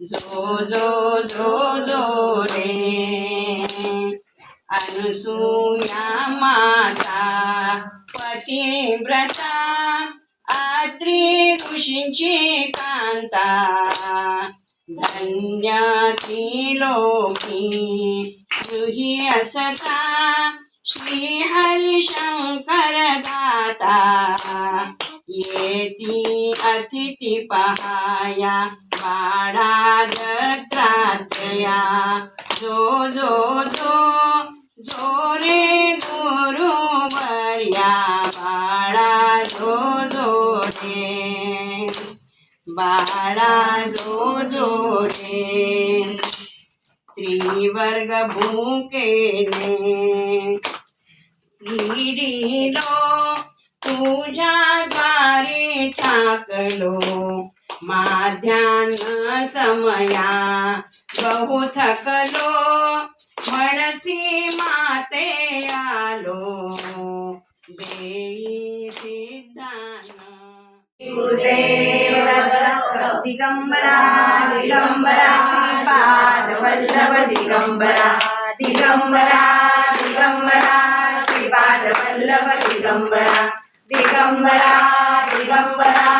जो जो जो जो रे अनुसूया माता पतिव्रता आत्री ऋषींची कांता धन्याती लोकी तुही असता श्री हरिशंकर दाता येती अतिथी पहाया बाळा दत्तात्रया जो जो जो जो रे गुरु वर्या बाळा जो जो रे. बाळा जो जो रे. त्रिवर्ग भूकेने लो तुझ्या द्वारे टाकलो माध्यान समया बहु थकलो म्हणसी माते आलो देई सिद्धान गुरुदेव दिगंबरा दिगंबरा श्रीपाद वल्लभ दिगंबरा दिगंबरा दिगंबरा श्रीपाद वल्लभ दिगंबरा दिगंबरा दिगंबरा।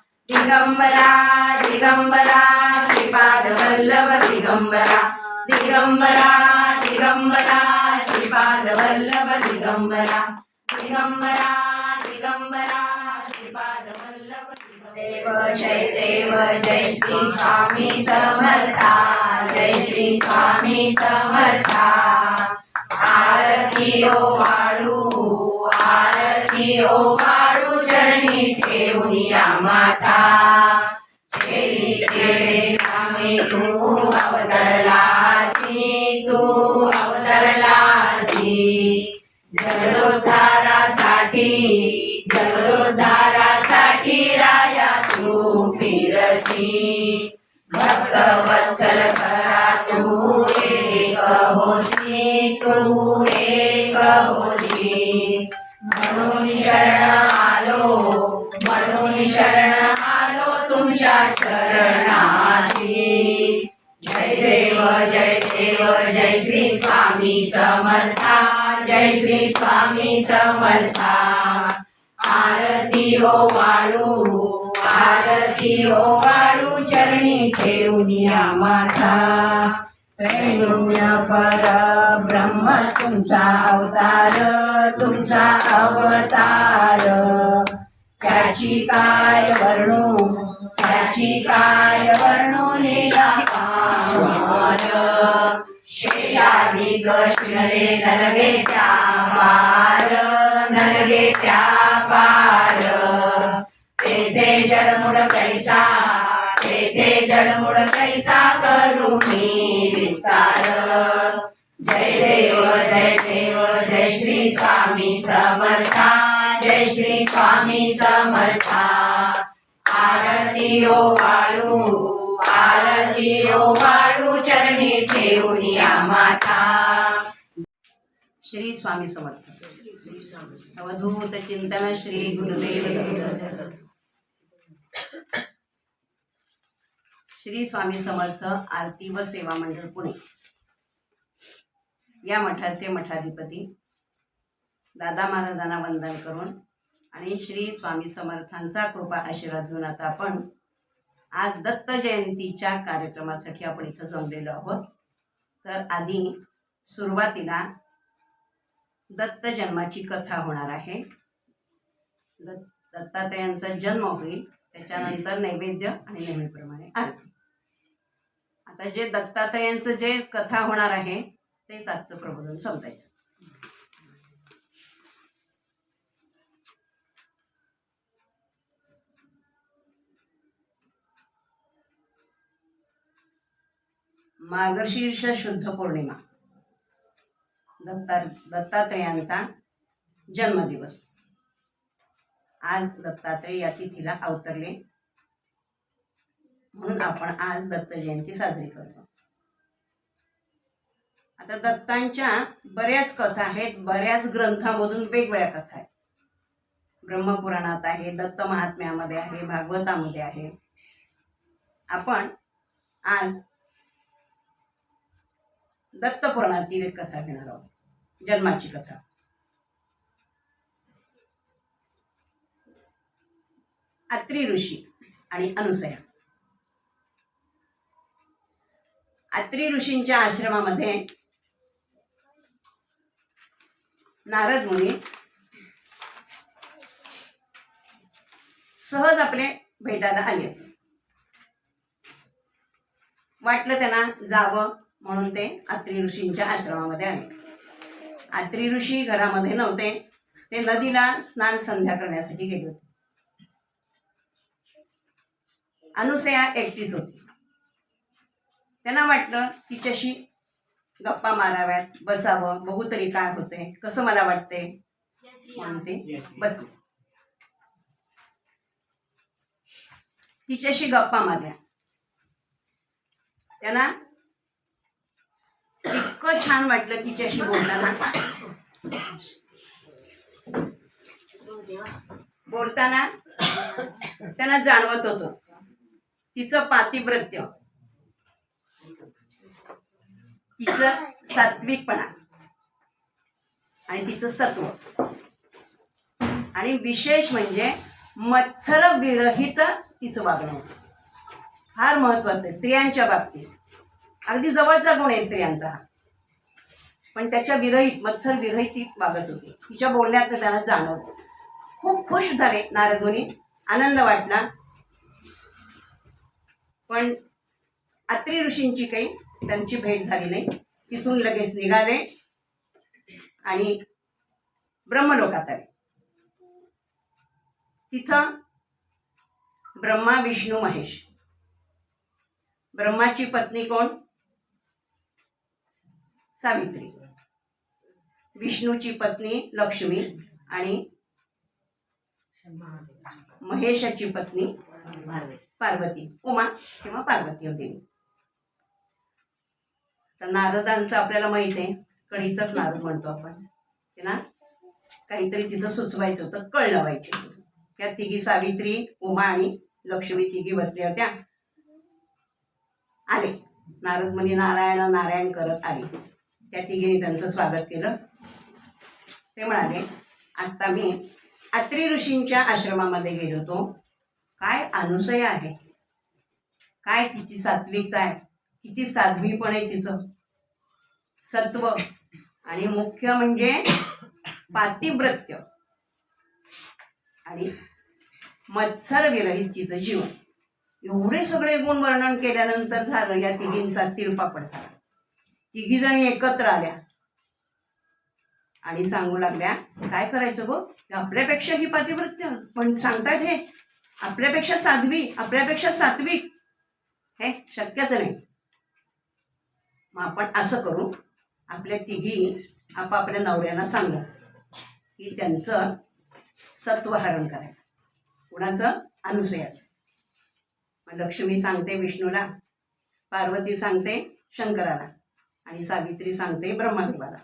दिगंबरा दिगंबरा श्रीपाद वल्लभ दिगंबरा। दिगंबरा दिगंबरा श्रीपाद वल्लभ दिगंबरा। दिगंबरा दिगंबरा श्रीपाद वल्लभ देव जय देव जय श्री स्वामी समर्था। जय श्री स्वामी समर्था। आरती ओ वाळू आरती ओ काळू चरणी ठेवून या माता. शेरी खेडे कामे तू अवतरलासी तू अवतरलासी. जलोद्धारासाठी जलोद्धारासाठी राया तू फिरसी. भक्त वत्सल करा तू एक होसी तू एक होसी. म्हणून शरण आलो म्हणून शरण आलो तुमच्या चरणासी. जय देव जय देव जय श्री स्वामी समर्था जय श्री स्वामी समर्था. आरती हो वाळू आरती हो वाळू चरणी ठेवून या माथा त्रैगुण्य पर ब्रह्म तुमचा अवतार तुमचा अवतार. त्याची काय वर्णू त्याची काय वर्णू लीला? शेषाधिक शिरले नलगे त्या पार नलगे त्या पार. तेथे जडमुड कैसा तेथे जडमुड कैसा करू मी विस्तार? जय देव जय देव जय श्री स्वामी समर्था जय श्री स्वामी समर्था। आरती ओ वाळू आरती ओ वाळू चरणी ठेवून या माता। श्री स्वामी समर्थ। अवधूत चिंतन श्री गुरुदेव। श्री स्वामी समर्थ आरती व सेवा मंडळ पुणे. या मठाचे मठाधिपती दादा महाराजांना वंदन करून आणि श्री स्वामी समर्थांचा कृपा आशीर्वाद घेऊन आता आपण आज दत्त जयंतीच्या कार्यक्रमासाठी आपण इथं जमलेलो आहोत. तर आधी सुरुवातीला दत्त जन्माची कथा होणार आहे. दत्त दत्तात्रयांचा जन्म होईल. त्याच्यानंतर नैवेद्य आणि नेहमीप्रमाणे आरती. आता जे दत्तात्रयांचं जे कथा होणार आहे ते सातचं प्रबोधन समजायचं मार्गशीर्ष शुद्ध पौर्णिमा. दत्ता दत्तात्रेयांचा जन्मदिवस. आज दत्तात्रेय या तिथीला अवतरले. म्हणून आपण आज दत्त जयंती साजरी करतो. आता दत्तांच्या बऱ्याच कथा आहेत बऱ्याच ग्रंथामधून वेगवेगळ्या कथा आहेत. ब्रह्मपुराणात आहे दत्त महात्म्यामध्ये आहे भागवतामध्ये आहे. आपण आज दत्तपुराणातील एक कथा घेणार आहोत जन्माची कथा. अत्री ऋषी आणि अनुसया. अत्री ऋषींच्या आश्रमामध्ये नारद मुनी सहज आपले भेटायला आले. वाटलं त्यांना जावं म्हणून ते अत्री ऋषींच्या आश्रमामध्ये आले. अत्री ऋषी घरामध्ये नव्हते. ते नदीला स्नान संध्या करण्यासाठी गेले होते. अनुसया एकटीच होती. त्यांना वाटलं तिच्याशी गप्पा माराव्यात बसावं बघू तरी काय होतंय कसं मला वाटतंय. म्हणून ते बसले तिच्याशी गप्पा मारल्या. त्यांना इतकं छान वाटलं तिच्याशी बोलताना. बोलताना त्यांना जाणवत होतं. तिचं पातिव्रत्य. तिचं सात्विकपणा. आणि तिचं सत्व. आणि विशेष म्हणजे मत्सर विरहित तिचं वागणं. फार महत्वाचं आहे स्त्रियांच्या बाबतीत. अगदी जवळचा गुण आहे स्त्रियांचा? हा पण त्याच्या विरहित मत्सर विरहित ती वागत होती. तिच्या बोलण्यात त्यांना जाणवलं. खूप खुश झाले नारद मुनी आनंद वाटला. पण अत्री ऋषींची काही त्यांची भेट झाली नाही. तिथून लगेच निघाले आणि ब्रह्मलोकात आले. तिथं ब्रह्मा विष्णू महेश. ब्रह्माची पत्नी कोण? सावित्री. विष्णूची पत्नी लक्ष्मी आणि महेशाची पत्नी पार्वती. उमा किंवा पार्वती होती. तर नारदांचं आपल्याला माहीत आहे. कडीचाच नारद म्हणतो आपण. हे ना? काहीतरी तिथं सुचवायचं होतं कळ लावायची होती. त्या तिघी सावित्री उमा आणि लक्ष्मी तिघी बसल्या होत्या. आले. नारद मुनी नारायण नारायण करत आले. त्या तिघीने त्यांचं स्वागत केलं. ते म्हणाले आता मी अत्री ऋषींच्या आश्रमामध्ये गेलो होतो. काय अनुसय आहे? काय तिची सात्विकता आहे? किती साध्वीपण आहे तिचं? सत्व आणि मुख्य म्हणजे पातिव्रत्य. आणि मत्सर विरहित तिचं जीवन. एवढे सगळे गुण वर्णन केल्यानंतर झालं या तिघींचा तिळपापड झाला तिघी जणी एकत्र आल्या. आणि सांगू लागल्या काय करायचं गो? आपल्यापेक्षा ही पातिवृत्य पण सांगतायत हे आपल्यापेक्षा साध्वी आपल्यापेक्षा सात्विक. हे शक्यच नाही. मग आपण असं करू आपल्या तिघी आपापल्या नवऱ्यांना सांगा की त्यांचं सत्वहरण करायला. कुणाचं? अनुसयाचं. मग लक्ष्मी सांगते विष्णूला पार्वती सांगते शंकराला आणि सावित्री सांगते ब्रह्मदेवाला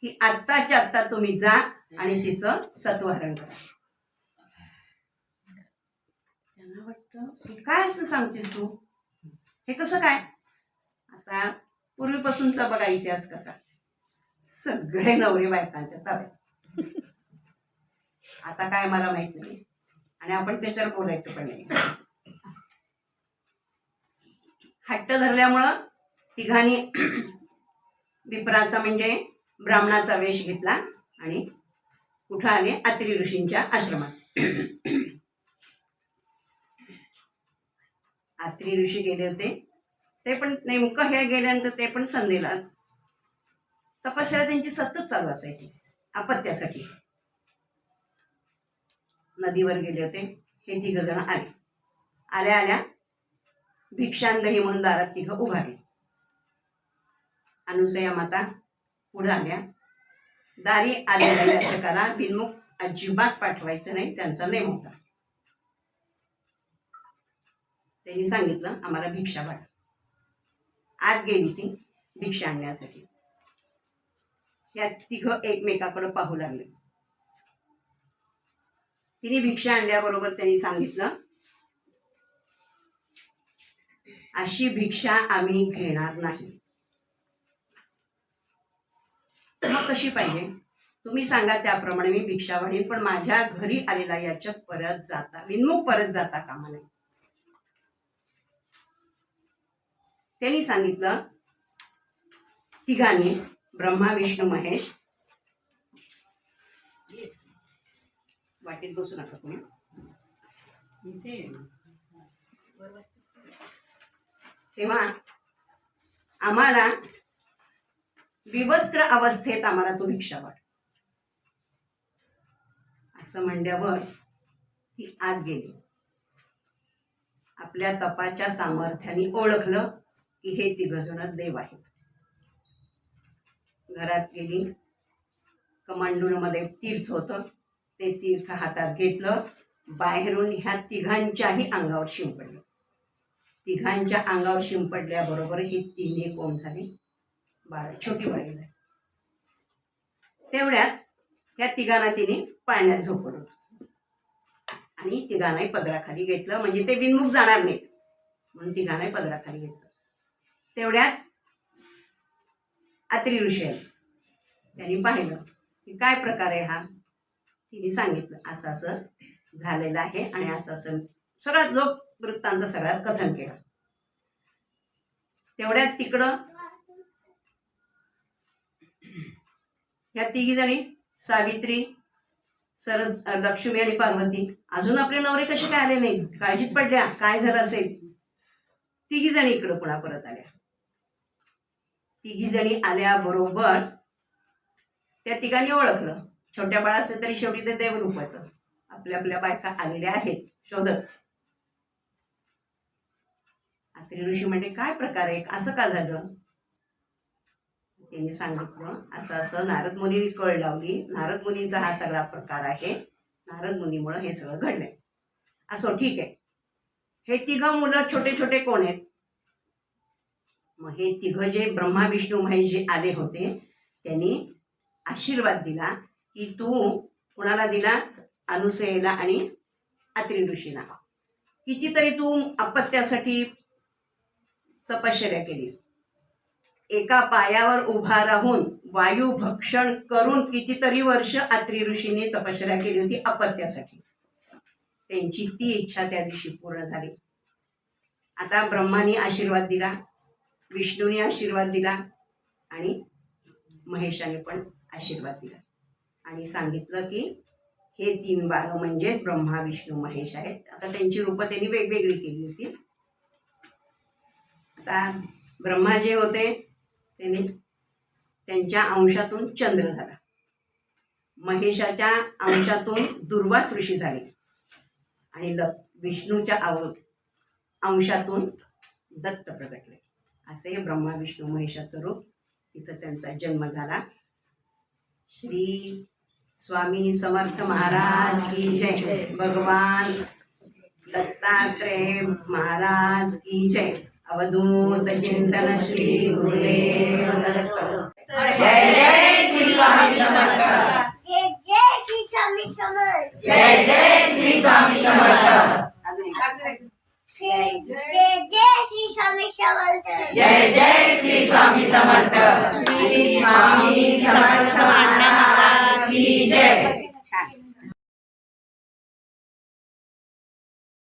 की आत्ताच्या आत्ता तुम्ही जा आणि तिचं सत्वहरण करा. त्यांना वाटतं. हे काय असतं सांगतेस तू? हे कसं काय? आता पूर्वीपासूनचा बघा इतिहास कसा. सगळे नवरे बायकांच्या ताब्यात. आता काय मला माहीत नाही. आणि आपण त्याच्यावर बोलायचं पण नाही. हट्ट धरल्यामुळं तिघांनी विप्राचा म्हणजे ब्राह्मणाचा वेश घेतला आणि कुठं आले अत्री ऋषींच्या आश्रमात. अत्री ऋषी गेले होते. ते पण नेमकं हे गेल्यानंतर ते पण संधीला तपस्या त्यांची सतत चालू असायची अपत्यासाठी नदीवर गेले होते. हे तिघ जण आले. आल्या आल्या भिक्षांदही म्हणून दारात तिघं उभारले. अनुसया माता पुढे आल्या. दारी आलेल्या याचकाला बिनमुख अजिबात पाठवायचं नाही त्यांचा नेम होता. त्यांनी सांगितलं आम्हाला भिक्षा वाढ. आत गेली ती भिक्षा आणण्यासाठी. या तिघं एकमेकाकडं पाहू लागले. तिने भिक्षा आणल्याबरोबर त्यांनी सांगितलं अशी भिक्षा आम्ही घेणार नाही. मग कशी पाहिजे? तुम्ही सांगा त्याप्रमाणे मी भिक्षा वाढेन पण माझ्या घरी आलेला याच्या परत जाता विनमुख परत जाता कामा नये. त्यांनी सांगितलं तिघांनी ब्रह्मा विष्णू महेश. वाटेत बसू नका तुम्ही. तेव्हा आम्हाला विवस्त्र अवस्थेत आम्हाला तो भिक्षा वाट. असं म्हणल्यावर ती आत गेली. आपल्या तपाच्या सामर्थ्याने ओळखलं. की हे तिघजण देव आहेत. घरात गेली. कमांडूरमध्ये तीर्थ होतं. ते तीर्थ हातात घेतलं. बाहेरून ह्या तिघांच्याही अंगावर शिंपडलं तिघांच्या अंगावर शिंपडल्याबरोबर ही तिन्ही कोण झाली? बाळ छोटी बाळी झाली. तेवढ्यात त्या तिघांना तिने पाळण्यात झोपवलं आणि तिघांनाही पदराखाली घेतलं. म्हणजे ते विनमुख जाणार नाहीत. म्हणून तिघांनाही पदराखाली घेतलं. तेवढ्यात अत्री ऋषी त्यांनी पाहिलं की काय प्रकार आहे हा? तिने सांगितलं असं असं झालेलं आहे आणि असं असं सगळा जो वृत्तांत सगळ्यात कथन केलं. तेवढ्यात तिकडं ह्या तिघी जणी सावित्री सरस लक्ष्मी आणि पार्वती अजून आपले नवरे कसे काय आले नाहीत? काळजीत पडल्या काय झालं असेल? तिघी जणी इकडं पुन्हा परत आल्या. तिघी जणी आल्याबरोबर त्या तिघांनी ओळखलं. छोट्या बाळा असले तरी शेवटी ते देवरूप होतं. आपल्या आपल्या बायका आलेल्या आहेत. शोधत. अत्री ऋषी म्हणजे काय प्रकार आहे? असं का झालं? त्यांनी सांगितलं असं असं नारद मुनी कळ लावली. नारद मुनींचा हा सगळा प्रकार आहे. नारद मुनीमुळं हे सगळं घडलंय. असो ठीक आहे. हे तिघं मुलं छोटे छोटे कोण आहेत? हे तिघं जे ब्रह्मा विष्णू महेश जे आले होते त्यांनी आशीर्वाद दिला की तू कुणाला दिला? अनुसयेला आणि अत्री ऋषीला. कितीतरी तू अपत्यासाठी तपश्चर्या केलीस. एका पायावर उभा राहून वायू भक्षण करून कितीतरी वर्ष अत्री ऋषीने तपश्चर्या केली होती अपत्यासाठी. त्यांची ती इच्छा त्या दिवशी पूर्ण झाली. आता ब्रह्माने आशीर्वाद दिला. विष्णूने आशीर्वाद दिला आणि महेशाने पण आशीर्वाद दिला. आणि सांगितलं की हे तीन बाळं म्हणजेच ब्रह्मा विष्णू महेश आहेत. आता त्यांची रूपं त्यांनी वेगवेगळी केली होती. आता ब्रह्मा जे होते त्यांनी त्यांच्या अंशातून चंद्र झाला. महेशाच्या अंशातून दुर्वास ऋषी झाले. आणि ल विष्णूच्या अंशातून दत्त प्रगटले असे हे ब्रह्मा विष्णू महेशाचं रूप. तिथं त्यांचा जन्म झाला. श्री स्वामी समर्थ महाराज की जय. भगवान दत्तात्रेय महाराज की जय. अवधूत चिंतन श्री गुरुदेव जय जय श्री स्वामी समर्थ. जय जय श्री स्वामी समर्थ. जय जय श्री स्वामी समर्थ. जय जय श्री स्वामी समर्थ. जय जय श्री स्वामी समर्थ. श्री स्वामी समर्थ महाराज जय.